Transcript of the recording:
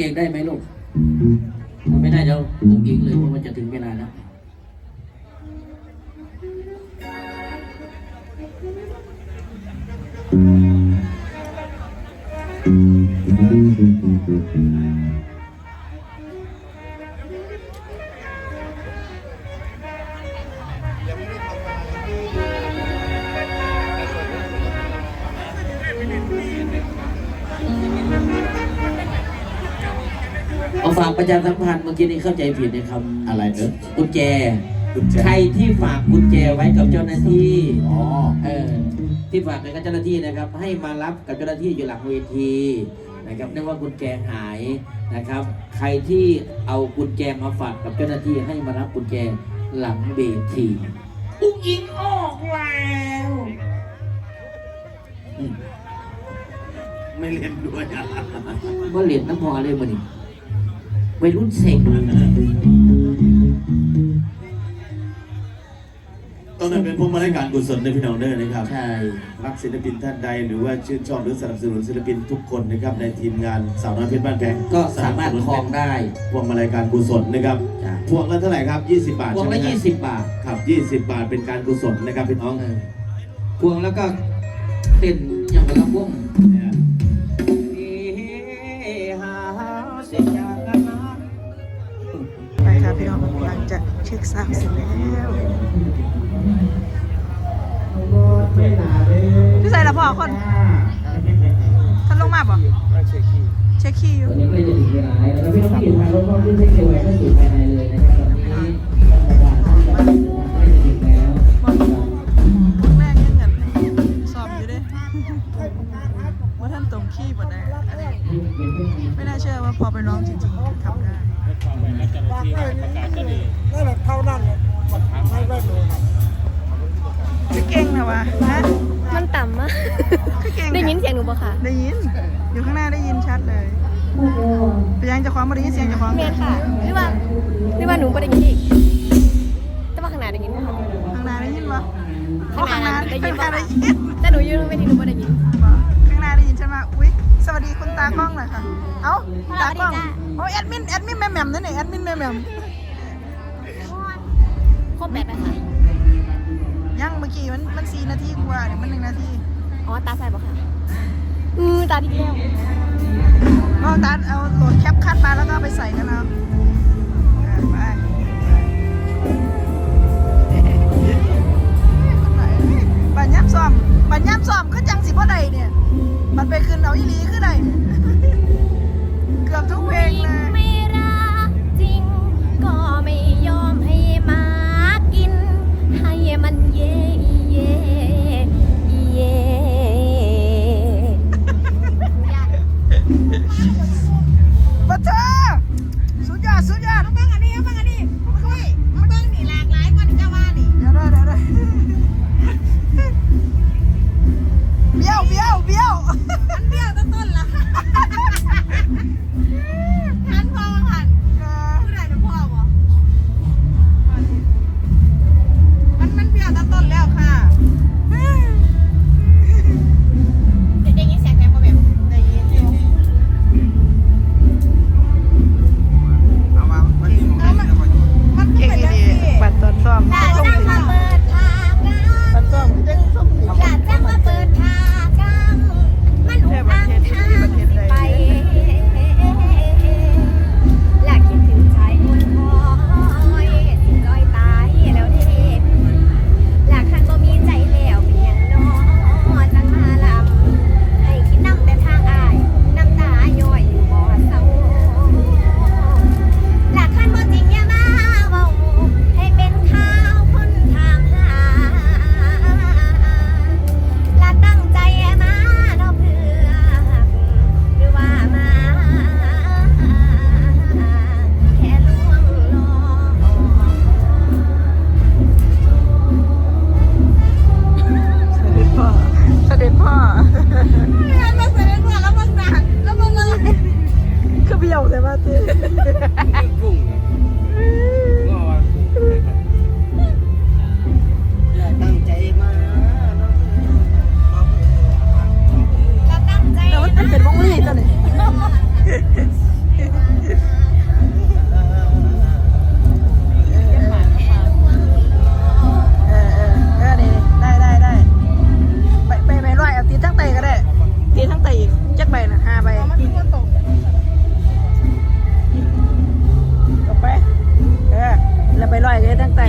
เองได้ไหมลูกไม่ได้แต้องอิงเลยเพราะมันจะถึงเวลาแล้ว ฝากประชาสัมพันธ์เมื่อกี้นี้เข้าใจผิดในคำอะไรเนอะกุญแจ ใครที่ฝากกุญแจไว้กับเจ้าหน้าที่อ๋อ เออที่ฝากไว้กับเจ้าหน้าที่นะครับ ให้มารับกับเจ้าหน้าที่อยู่หลังเวทีนะครับเนื่องว่ากุญแจหายนะครับ ใครที่เอากุญแจมาฝากกับเจ้าหน้าที่ให้มารับกุญแจหลังเวทีอุ้งอิงออกแล้วไม่เล่นด้วยอะ ว่าเล่นน้ำพอเลยมันนี่ วัยรุ่นเซ็งตอนนั้นเป็นพวกมาให้การกุศลในพี่น้องเด้อนะครับ ใช่รักศิลปินท่านใดหรือว่าชื่นชอบหรือสนับสนุนศิลปินทุกคนนะครับในทีมงานสาวน้อยเพชรบ้านแพงก็สามารถคลองได้พวงมาลัยการกุศลนะครับพวงละเท่าไหร่ครับ20 บาทพวงละ20 บาทครับ20 บาทเป็นการกุศลนะครับพี่น้องพวงแล้วก็เป็นอย่างกระพวง ลังจากเช็คซาวด์เสร็จแล้วพี่ใส่ละพ่อคนท่านลงมาบ่เช็คคีย์อยู่ตอนนี้ใกล้จะถึงเวลาแล้วนะครับพี่น้องที่อยู่ทางรถก็ขึ้นเส้นเขียวไว้เข้าสู่ภายในเลยนะครับตอนนี้ท่านประธานท่านใกล้จะถึงแล้วแม่งยังเงินสอบอยู่เด้ว่าท่านตรงคีย์บ่ได้อันนี้ไม่น่าเชื่อว่าพอไปร้องจริงๆทำได้ นั่นแหละเท่านั้นเลยไม่ได้ดูครับคือเก่งนะวะฮะมันต่ำมากคือเก่งได้ยินเสียงหนูปะคะได้ยิน อยู่ข้างหน้าได้ยินชัดเลยไปยังเจะคว้าของมาได้ยินเสียงเจะคว้าของเมียนค่ะหรือว่าหรือว่าหนูไม่ได้ยินอีกแต่ว่าข้างหน้าได้ยินปะคะข้างหน้าได้ยินปะข้างหน้าข้างหน้าได้ยินข้างหน้าปะได้คะยินแต่หนูยืนไม่ดีหนูไม่ได้ยินข้างหน้าได้ยินใช่ไหมอุ๊ยสวัสดีคุณตากล้องหน่อยค่ะ เอ้าตากล้องสวัสดีจ้ะโอ้ยแอดมินแอดมินแม่แหม่มนั่นเองแอดมินแม่แหม่ม ครบแบตไหมคะยังเมื่อกี้มันมันสี่นาทีกว่าเนี่ยมันหนึ่งนาทีอ๋อตาใส่ปะคะอือตาดีแล้วก็ตัดเอาโหลดแคปคัดมาแล้วก็เอาไปใส่กันเอาอ ตั้งแต่